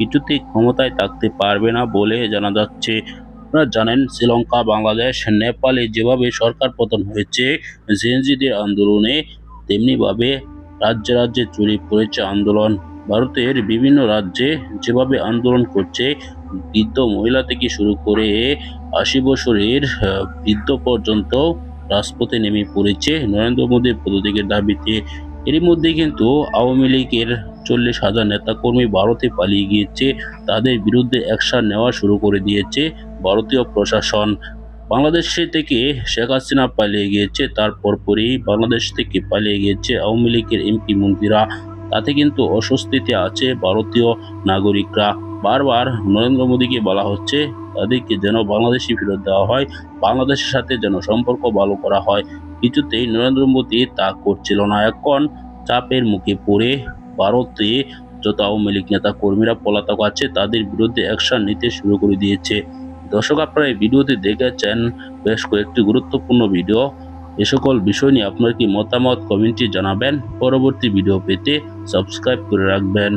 কিছুতেই ক্ষমতায় থাকতে পারবে না বলে জানা যাচ্ছে। আপনারা জানেন, শ্রীলঙ্কা, বাংলাদেশ, নেপালে যেভাবে সরকার পতন হয়েছে জেনজিদের আন্দোলনে, তেমনিভাবে রাজ্যে রাজ্যে ছড়িয়ে পড়েছে আন্দোলন। ভারতের বিভিন্ন রাজ্যে যেভাবে আন্দোলন করছে, বৃদ্ধ মহিলা থেকে শুরু করে আশি বছরের বৃদ্ধ পর্যন্ত রাজপথে নেমে পড়েছে নরেন্দ্র মোদীর পদত্যাগের দাবিতে। এরই মধ্যে কিন্তু আওয়ামী লীগের চল্লিশ হাজার নেতাকর্মী ভারতে পালিয়ে গিয়েছে। তাদের বিরুদ্ধে অ্যাকশন নেওয়া শুরু করে দিয়েছে ভারতীয় প্রশাসন। বাংলাদেশে থেকে শেখ হাসিনা পালিয়ে গিয়েছে, তারপর পরই বাংলাদেশ থেকে পালিয়ে গিয়েছে আওয়ামী লীগের এমপি মন্ত্রীরা। তাতে কিন্তু অস্বস্তিতে আছে ভারতীয় নাগরিকরা। বারবার নরেন্দ্র মোদীকে বলা হচ্ছে, তাদেরকে যেন বাংলাদেশি ফেরত দেওয়া হয়, বাংলাদেশের সাথে যেন সম্পর্ক ভালো করা হয়। কিছুতেই নরেন্দ্র মোদী তা করছিল না। এখন চাপের মুখে পড়ে ভারতে যত আওয়ামী লীগ নেতা কর্মীরা পলাতক আছে, তাদের বিরুদ্ধে অ্যাকশন নিতে শুরু করে দিয়েছে। দর্শক, আপনারা এই ভিডিওতে দেখেছেন বেশ কয়েকটি গুরুত্বপূর্ণ ভিডিও। এ সকল বিষয় নিয়ে আপনার কি মতামত কমেন্টে জানাবেন। পরবর্তী ভিডিও পেতে সাবস্ক্রাইব করে রাখবেন।